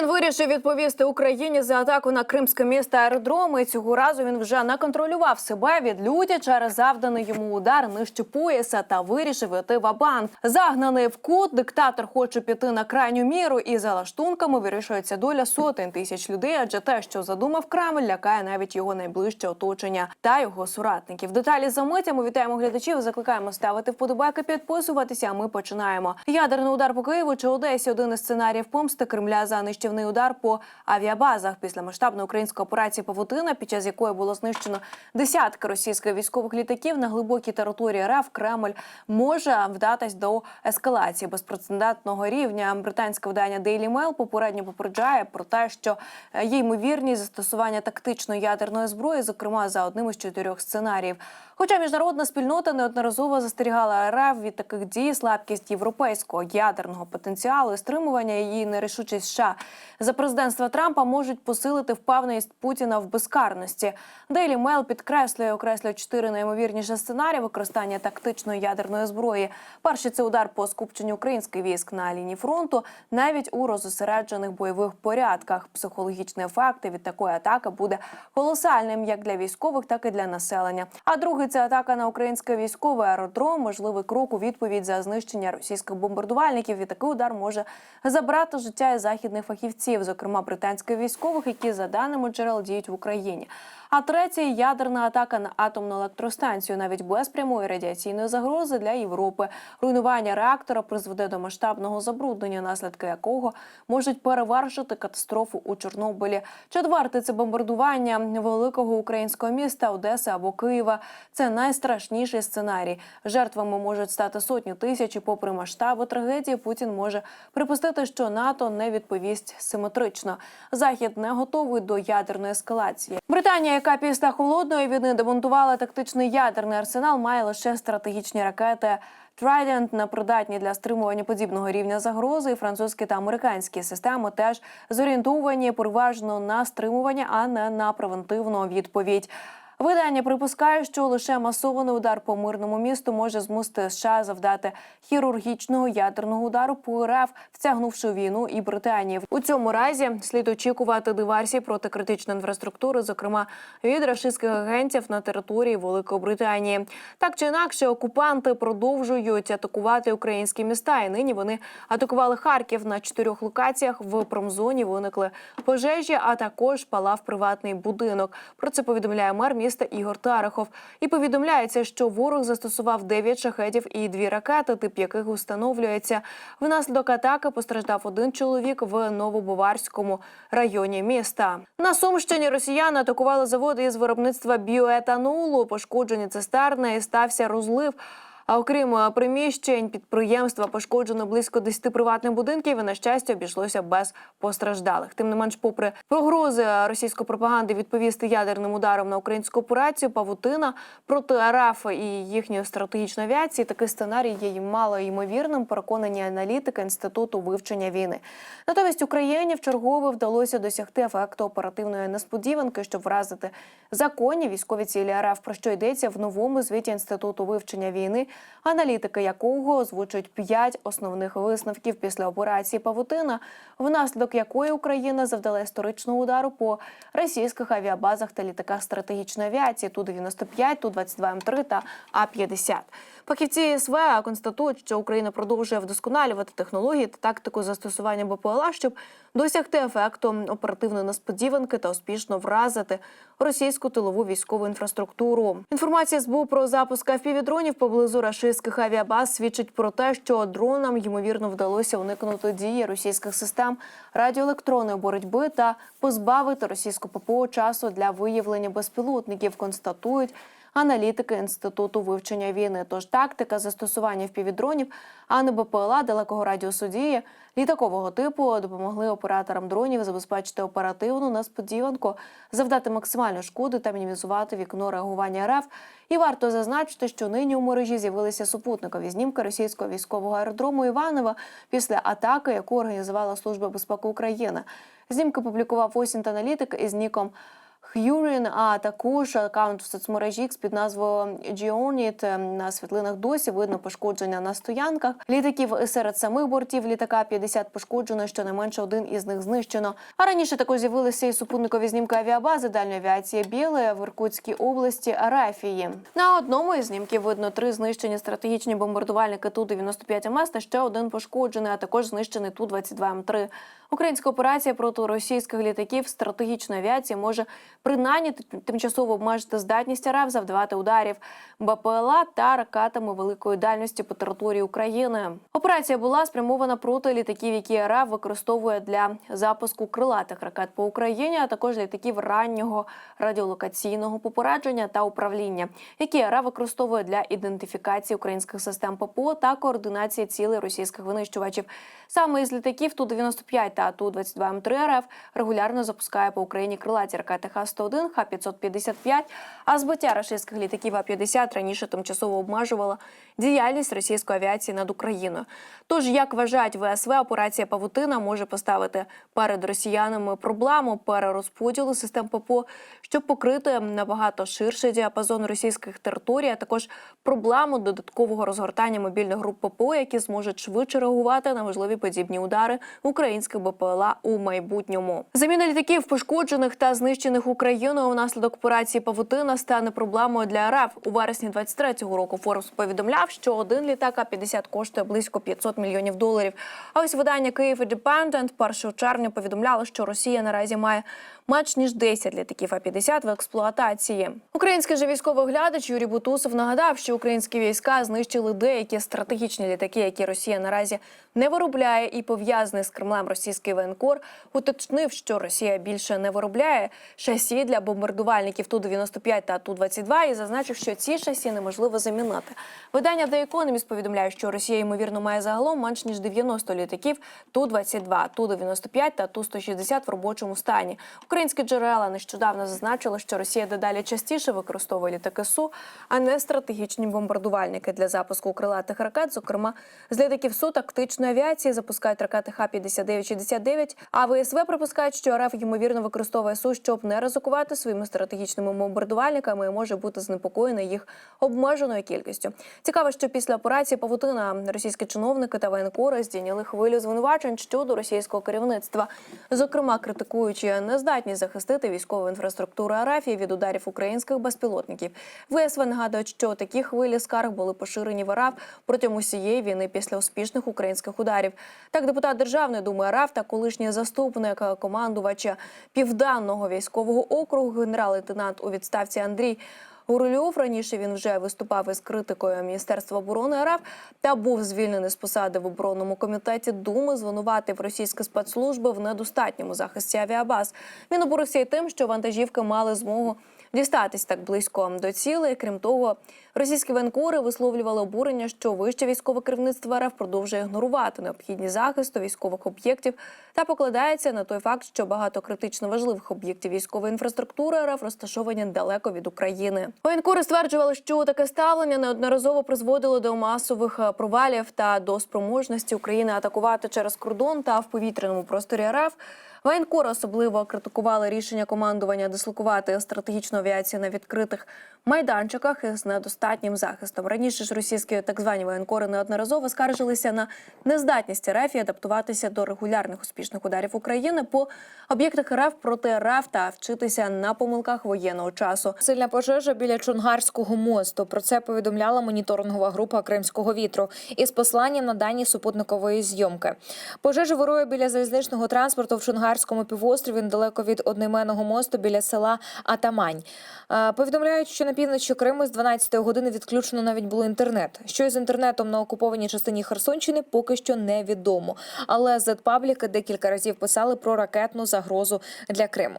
Путін вирішив відповісти Україні за атаку на кримське місто аеродроми. Цього разу він вже не контролював себе від люті через завданий йому удар нижче пояса та вирішив іти в банк Загнаний в кут, диктатор хоче піти на крайню міру, і за лаштунками вирішується доля сотень тисяч людей. Адже те, що задумав Кремль, лякає навіть його найближче оточення та його соратників. Деталі за митями вітаємо глядачів. Закликаємо ставити вподобайки, підписуватися. А ми починаємо. Ядерний удар по Києву чи Одесі один із сценаріїв помсти Кремля за нищівний удар по авіабазах після масштабної української операції Павутина, під час якої було знищено десятки російських військових літаків на глибокій території РФ, Кремль може вдатись до ескалації безпрецедентного рівня. Британське видання Daily Mail попередньо попереджає про те, що е, є ймовірність застосування тактичної ядерної зброї, зокрема за одним із чотирьох сценаріїв. Хоча міжнародна спільнота неодноразово застерігала РФ від таких дій, слабкість європейського ядерного потенціалу і стримування її нерішучість США за президентства Трампа можуть посилити впевненість Путіна в безкарності. Daily Mail підкреслює окреслює чотири найімовірніші сценарії використання тактичної ядерної зброї. Перший це удар по скупченню українських військ на лінії фронту, навіть у розосереджених бойових порядках. Психологічний ефект від такої атаки буде колосальним як для військових, так і для населення. А другий це атака на український військовий аеродром. Можливий крок у відповідь за знищення російських бомбардувальників. І такий удар може забрати життя і західних фахівців, зокрема британських військових, які за даними джерел діють в Україні. А третій ядерна атака на атомну електростанцію, навіть без прямої радіаційної загрози для Європи. Руйнування реактора призведе до масштабного забруднення, наслідки якого можуть перевершити катастрофу у Чорнобилі. Четверте це бомбардування великого українського міста Одеси або Києва. Це найстрашніший сценарій. Жертвами можуть стати сотні тисяч. І попри масштаби трагедії, Путін може припустити, що НАТО не відповість симетрично. Захід не готовий до ядерної ескалації. Британія, яка після холодної війни демонтувала тактичний ядерний арсенал, має лише стратегічні ракети. Trident непридатні для стримування подібного рівня загрози. Французькі та американські системи теж зорієнтовані переважно на стримування, а не на превентивну відповідь. Видання припускає, що лише масований удар по мирному місту може змусити США завдати хірургічного ядерного удару по РФ, втягнувши війну і Британії. У цьому разі слід очікувати диверсії проти критичної інфраструктури, зокрема від рашистських агентів на території Великої Британії. Так чи інакше, окупанти продовжують атакувати українські міста, і нині вони атакували Харків на чотирьох локаціях. В промзоні виникли пожежі, а також палав приватний будинок. Про це повідомляє мер міста Ігор Тарахов. І повідомляється, що ворог застосував 9 шахетів і дві ракети, тип яких установлюється. Внаслідок атаки постраждав один чоловік в Новобуварському районі міста. На Сумщині росіяни атакували заводи із виробництва біоетанолу, пошкоджені цистерни і стався розлив. А окрім е, приміщень підприємства пошкоджено близько 10 приватних будинків. і, На щастя, обійшлося без постраждалих. Тим не менш, попри погрози російської пропаганди відповісти ядерним ударом на українську операцію, павутина проти РФ і їхньої стратегічної авіації. Такий сценарій є мало ймовірним. Переконані аналітики інституту вивчення війни. Натомість Україні вчергове вдалося досягти ефекту оперативної несподіванки, щоб вразити законні військові цілі РФ. Про що йдеться в новому звіті інституту вивчення війни аналітики якого озвучують п'ять основних висновків після операції Павутина, внаслідок якої Україна завдала історичного удару по російських авіабазах та літаках стратегічної авіації ту 95 ту 22 М3 та А 50 Фахівці СВ констатують, що Україна продовжує вдосконалювати технології та тактику застосування БПЛА, щоб досягти ефекту оперативної несподіванки та успішно вразити російську тилову військову інфраструктуру. Інформація СБУ про запуск FPV-дронів поблизу рашистських авіабаз свідчить про те, що дронам ймовірно вдалося уникнути дії російських систем радіоелектронної боротьби та позбавити російську ППО часу для виявлення безпілотників. Констатують аналітики інституту вивчення війни. Тож тактика застосування впівдронів, а не БПЛА далекого радіусу дії літакового типу допомогли операторам дронів забезпечити оперативну несподіванку, завдати максимальну шкоди та мінімізувати вікно реагування РФ. І варто зазначити, що нині у мережі з'явилися супутникові знімки російського військового аеродрому Іванова після атаки, яку організувала Служба безпеки України. Знімки публікував Осінт аналітик із ніком Х'юрін, а також аккаунт в соцмережі X під назвою Geonit. На світлинах досі видно пошкодження на стоянках. Літаків серед самих бортів літака 50 пошкоджено, щонайменше один із них знищено. А раніше також з'явилися і супутникові знімки авіабази дальньої авіації Біле в Іркутській області Арафії. На одному із знімків видно три знищені стратегічні бомбардувальники Ту-95 МС та ще один пошкоджений, а також знищений Ту-22 М3. Українська операція проти російських літаків стратегічної авіації може принаймні тимчасово обмежити здатність РФ завдавати ударів БПЛА та ракетами великої дальності по території України. Операція була спрямована проти літаків, які РФ використовує для запуску крилатих ракет по Україні, а також літаків раннього радіолокаційного попередження та управління, які РФ використовує для ідентифікації українських систем ППО та координації цілей російських винищувачів. Саме із літаків Ту-95 та Ту-22М3 РФ регулярно запускає по Україні крилаті ракети Х-101, Х-555, а збиття російських літаків А-50 раніше тимчасово обмежувала діяльність російської авіації над Україною. Тож, як вважають ВСВ, операція Павутина може поставити перед росіянами проблему перерозподілу систем ППО, щоб покрити набагато ширший діапазон російських територій, а також проблему додаткового розгортання мобільних груп ППО, які зможуть швидше реагувати на можливі подібні удари українських БПЛА у майбутньому. Заміна літаків, пошкоджених та знищених Україною внаслідок операції Павутина стане проблемою для РФ. У вересні 23-го року Форбс повідомляв, що один літак А-50 коштує близько 500 мільйонів доларів. А ось видання Київ Independent 1 червня повідомляло, що Росія наразі має менш ніж 10 літаків А-50 в експлуатації. Український же військовий оглядач Юрій Бутусов нагадав, що українські війська знищили деякі стратегічні літаки, які Росія наразі не виробляє, і пов'язаний з Кремлем російський воєнкор уточнив, що Росія більше не виробляє шасі для бомбардувальників Ту-95 та Ту-22 і зазначив, що ці шасі неможливо замінити. Видання The Economist повідомляє, що Росія ймовірно має загалом менш ніж 90 літаків Ту-22, Ту-95 та Ту-160 в робочому стані. Українські джерела нещодавно зазначили, що Росія дедалі частіше використовує літаки Су, а не стратегічні бомбардувальники для запуску крилатих ракет. Зокрема, з літаків Су тактичної авіації запускають ракети Х-59-69, А ВСВ припускають, що РФ ймовірно використовує Су, щоб не ризикувати своїми стратегічними бомбардувальниками і може бути занепокоєна їх обмеженою кількістю. Цікаво, що після операції Павутина російські чиновники та воєнкори здійняли хвилю звинувачень щодо російського керівництва, зокрема критикуючи нездатність захистити військову інфраструктуру Арафії від ударів українських безпілотників. ВСВ нагадують, що такі хвилі скарг були поширені в АРАФ протягом усієї війни після успішних українських ударів. Так, депутат Державної думи АРАФ та колишній заступник командувача південного військового округу, генерал-лейтенант у відставці Андрій. Гурльов раніше він вже виступав із критикою Міністерства оборони РФ та був звільнений з посади в оборонному комітеті Думи. Звинуватив російські спецслужби в недостатньому захисті авіабаз. Він обурився й тим, що вантажівки мали змогу дістатись так близько до цілей. Крім того, російські воєнкори висловлювали обурення, що вище військове керівництво РФ продовжує ігнорувати необхідність захисту військових об'єктів та покладається на той факт, що багато критично важливих об'єктів військової інфраструктури РФ розташовані далеко від України. Воєнкори стверджували, що таке ставлення неодноразово призводило до масових е, провалів та до спроможності України атакувати через кордон та в повітряному просторі РФ. Воєнкори особливо критикували рішення командування дислокувати стратегічну авіацію на відкритих майданчиках із недостатнім захистом. Раніше ж російські так звані воєнкори неодноразово скаржилися на нездатність РФ адаптуватися до регулярних успішних ударів України по об'єктах РФ проти РФ та вчитися на помилках воєнного часу. Сильна пожежа біля Чонгарського мосту. Про це повідомляла моніторингова група Кримського вітру із посланням на дані супутникової зйомки. Пожежа вирує біля залізничного транспорту в Чонгарському півострові недалеко від одноіменного мосту біля села Атамань. Е, Повідомляють, що на півночі Криму з 12-ї години відключено навіть було інтернет. Що із інтернетом на окупованій частині Херсонщини поки що невідомо. Але Z-пабліки декілька разів писали про ракетну загрозу для Криму.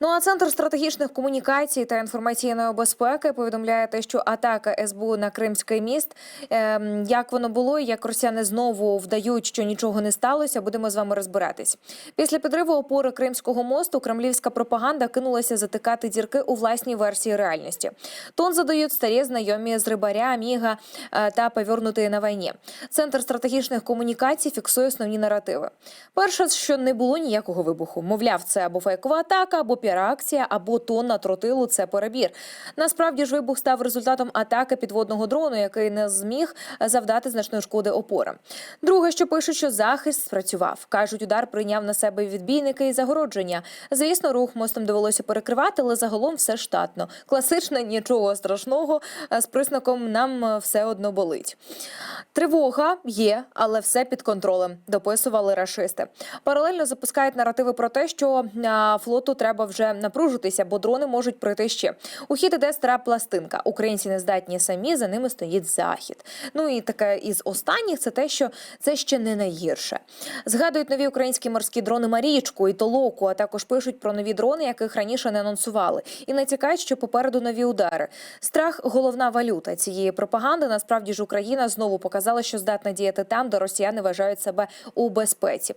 Ну а центр стратегічних комунікацій та інформаційної безпеки повідомляє те, що атака СБУ на Кримський міст, ем, як воно було, як росіяни знову вдають, що нічого не сталося, будемо з вами розбиратись. Після підриву опори Кримського мосту кремлівська пропаганда кинулася затикати дірки у власній версії реальності. Тон задають старі знайомі з рибаря, міга е, та повернутої на війні. Центр стратегічних комунікацій фіксує основні наративи. Перше, що не було ніякого вибуху. Мовляв, це або фейкова атака, або піар-акція, або тонна тротилу. Це перебір. Насправді ж вибух став результатом атаки підводного дрону, який не зміг завдати значної шкоди опорам. Друге, що пишуть, що захист спрацював. кажуть, удар прийняв на себе відбійники і загородження. Звісно, рух мостом довелося перекривати, але загалом все штатно. Класичне нічого страшного. е, З признаком нам е, все одно болить. Тривога є, але все під контролем. Дописували рашисти. Паралельно запускають наративи про те, що флоту треба вже напружитися, бо дрони можуть прийти ще. У хід іде стара пластинка. Українці не здатні самі, за ними стоїть захід. Ну і таке із останніх це те, що це ще не найгірше. Згадують нові українські морські дрони Марічку і Толоку, а також пишуть про нові дрони, яких раніше не анонсували, і натякають, що попереду нові удари. Страх головна валюта цієї пропаганди. Насправді ж Україна знову показала, що здатна діяти там, де росіяни вважають себе у безпеці.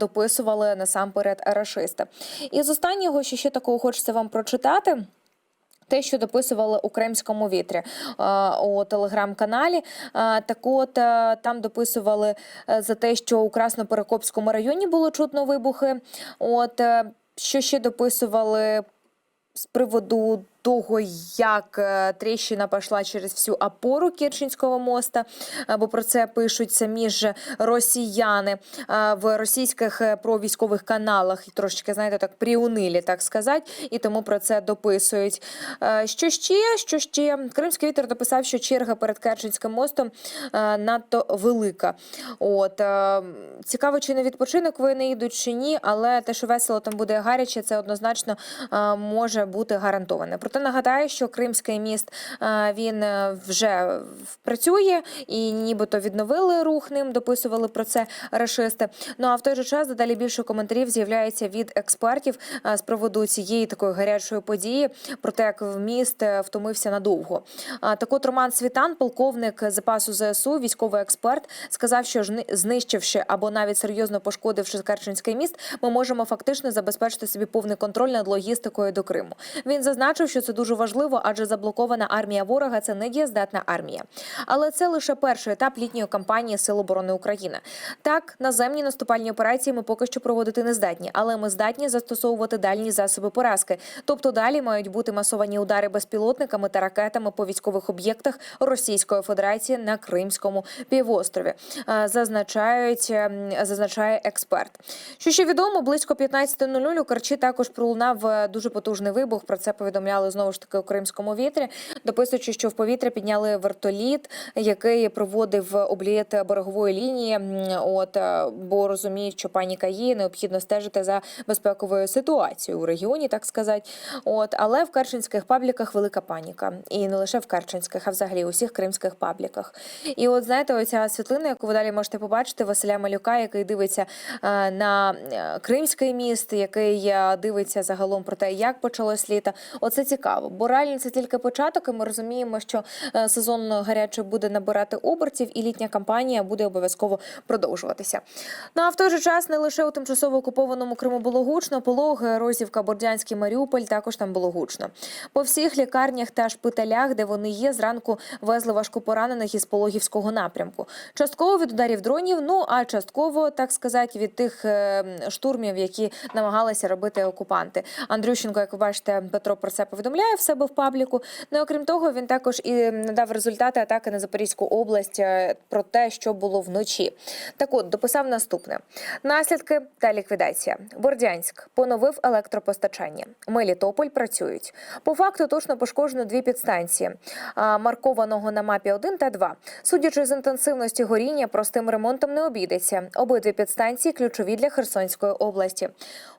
Дописували насамперед рашисти. І з останнього, що ще такого хочеться вам прочитати. Те, що дописували у Кримському вітрі е, у телеграм-каналі. Е, Так от е, там дописували за те, що у Красноперекопському районі було чутно вибухи. От що ще дописували з приводу того, як е, тріщина пішла через всю опору Керченського моста, бо про це пишуть самі ж росіяни е, в російських е, провійськових каналах, і трошечки, знаєте, так приунилі, так сказати, і тому про це дописують. Що ще? Що ще? Кримський вітер дописав, що черга перед Керченським мостом надто велика. От цікаво, чи на відпочинок вони йдуть чи ні, але те, що весело там буде гаряче, це однозначно може бути гарантоване. Проте нагадаю, що Кримський міст е, він е, вже працює і нібито відновили рух ним, дописували про це рашисти. Ну а в той же час дедалі більше коментарів з'являється від експертів е, з приводу цієї такої гарячої події, про те, як міст втомився надовго. Так от Роман Світан, полковник запасу ЗСУ, військовий експерт, сказав, що знищивши або навіть серйозно пошкодивши Керченський міст, ми можемо фактично забезпечити собі повний контроль над логістикою до Криму. Він зазначив, що це дуже важливо, адже заблокована армія ворога це не дієздатна армія. Але це лише перший етап літньої кампанії Сил оборони України. Так, наземні наступальні операції ми поки що проводити не здатні, але ми здатні застосовувати дальні засоби поразки. Тобто далі мають бути масовані удари безпілотниками та ракетами по військових об'єктах Російської Федерації на Кримському півострові. Е, Зазначають, ем, зазначає експерт. Що ще відомо, близько 15.00 у Керчі також пролунав е, дуже потужний вибух. Про це повідомляли знову ж таки у Кримському вітрі, дописуючи, що в повітря підняли вертоліт, який проводив обліт берегової лінії. От е, бо розуміють, що паніка є, необхідно стежити за безпековою ситуацією у регіоні, так сказати. От але в керченських пабліках велика паніка, і не лише в керченських, а взагалі у всіх кримських пабліках. І от знаєте, оця світлина, яку ви далі можете побачити, Василя Малюка, який дивиться е, на е, Кримський міст, який дивиться загалом про те, як почалось літо. Оце цікаво, бо реально це тільки початок, і ми розуміємо, що е, сезон гарячий буде набирати обертів, і літня кампанія буде обов'язково продовжуватися. Ну а в той же час не лише у тимчасово окупованому Криму було гучно, Пологи, Розівка, Бордянський, Маріуполь також там було гучно. По всіх лікарнях та шпиталях, де вони є, зранку везли важкопоранених із Пологівського напрямку. Частково від ударів дронів, ну а частково, так сказати, від тих е, штурмів, які намагалися робити окупанти. Андрющенко, як ви бачите, Петро про це повідомляє в себе в пабліку. Ну окрім того, він також і надав результати атаки на Запорізьку область е, про те, що було вночі. Так от дописав наступне: наслідки та ліквідація. Бордянськ поновив електропостачання. Мелітополь працюють. По факту точно пошкоджено дві підстанції, маркованого на мапі 1 та 2. Судячи з інтенсивності горіння, простим ремонтом не обійдеться. Обидві підстанції ключові для Херсонської області.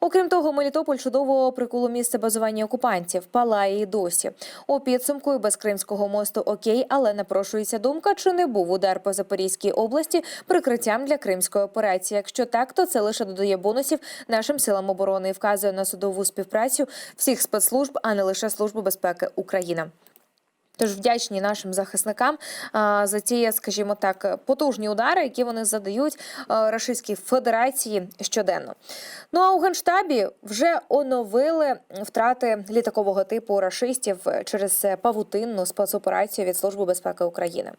Окрім того, Мелітополь чудово прикуло місце базування окупантів, палає і досі. У підсумку і без Кримського мосту окей, але напрошується думка, чи не був удар по Запорізькій області прикриттям для кримської операції. Якщо так, то це лише додає бонусів нашим силам оборони і вказує на судову співпрацю всіх спецслужб, а не лише Служби безпеки України. Тож вдячні нашим захисникам за ті, скажімо так, потужні удари, які вони задають а, Рашистській Федерації щоденно. Ну а у генштабі вже оновили втрати літакового типу рашистів через павутинну спецоперацію від Служби безпеки України.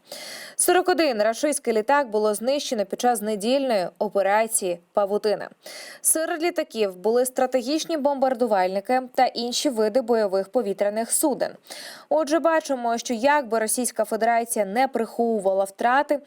41 рашистський літак було знищено під час недільної операції Павутина. Серед літаків були стратегічні бомбардувальники та інші види бойових повітряних суден. Отже, бачимо, що як би Російська Федерація не приховувала втрати,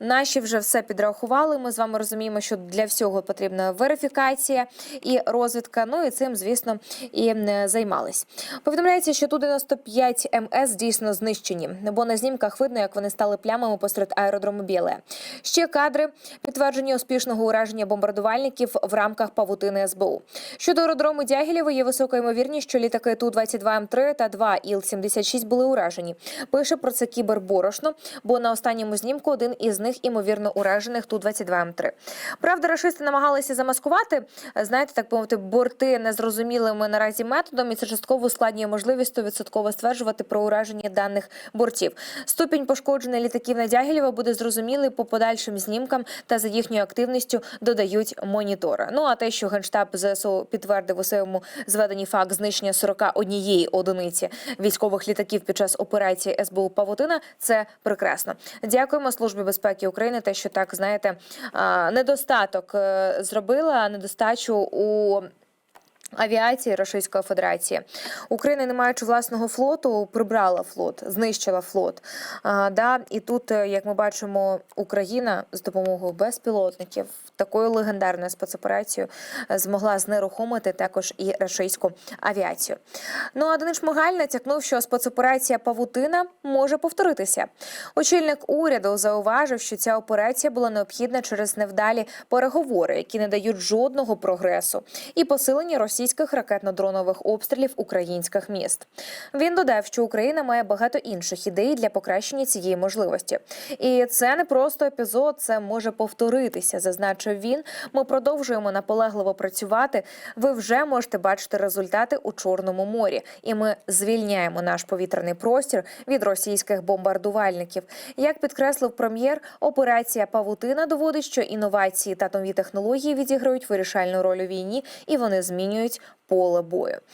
наші вже все підрахували. Ми з вами розуміємо, що для всього потрібна верифікація і розвідка. Ну і цим, звісно, і е, займались. Повідомляється, що ту 95 МС дійсно знищені, бо на знімках видно, як вони стали плямами посеред аеродрому Біле. Ще кадри підтверджені успішного ураження бомбардувальників в рамках павутини СБУ. Щодо аеродрому Дягілєва, є висока ймовірність, що літаки ту 22 м 3 та 2 іл 76 були уражені. Пише про це кібер Борошно, бо на останньому знімку один із них імовірно уражених ту 22 м 3 Правда, рашисти намагалися замаскувати, знаєте, так мовити, борти незрозумілими наразі методом, і це частково ускладнює можливість 100% стверджувати про ураження даних бортів. Ступінь пошкодження літаків на Дягілєва буде зрозумілий по подальшим знімкам та за їхньою активністю додають монітори. Ну а те, що генштаб ЗСУ підтвердив у своєму зведенні факт знищення 41 одиниці військових літаків під час операції СБУ Павутина, це прекрасно. Дякуємо службі безпеки України. Те, що так знаєте, недостаток е, зробила недостачу у. Авіації Російської Федерації Україна, не маючи власного флоту, прибрала флот, знищила флот. А, да, і тут, е, як ми бачимо, Україна з допомогою безпілотників такою легендарною спецоперацією е, змогла знерухомити також і російську авіацію. Ну а Денис Шмигаль натякнув, що спецоперація Павутина може повторитися. Очільник уряду зауважив, що ця операція була необхідна через невдалі переговори, які не дають жодного прогресу, і посилення російських ракетно-дронових обстрілів українських міст. Він додав, що Україна має багато інших ідей для покращення цієї можливості. І це не просто епізод, це може повторитися, зазначив він. Ми продовжуємо наполегливо працювати. Ви вже можете бачити результати у Чорному морі, і ми звільняємо наш повітряний простір від російських бомбардувальників. Як підкреслив прем'єр, операція Павутина доводить, що інновації та нові технології відіграють вирішальну роль у війні, і вони змінюють поле бою.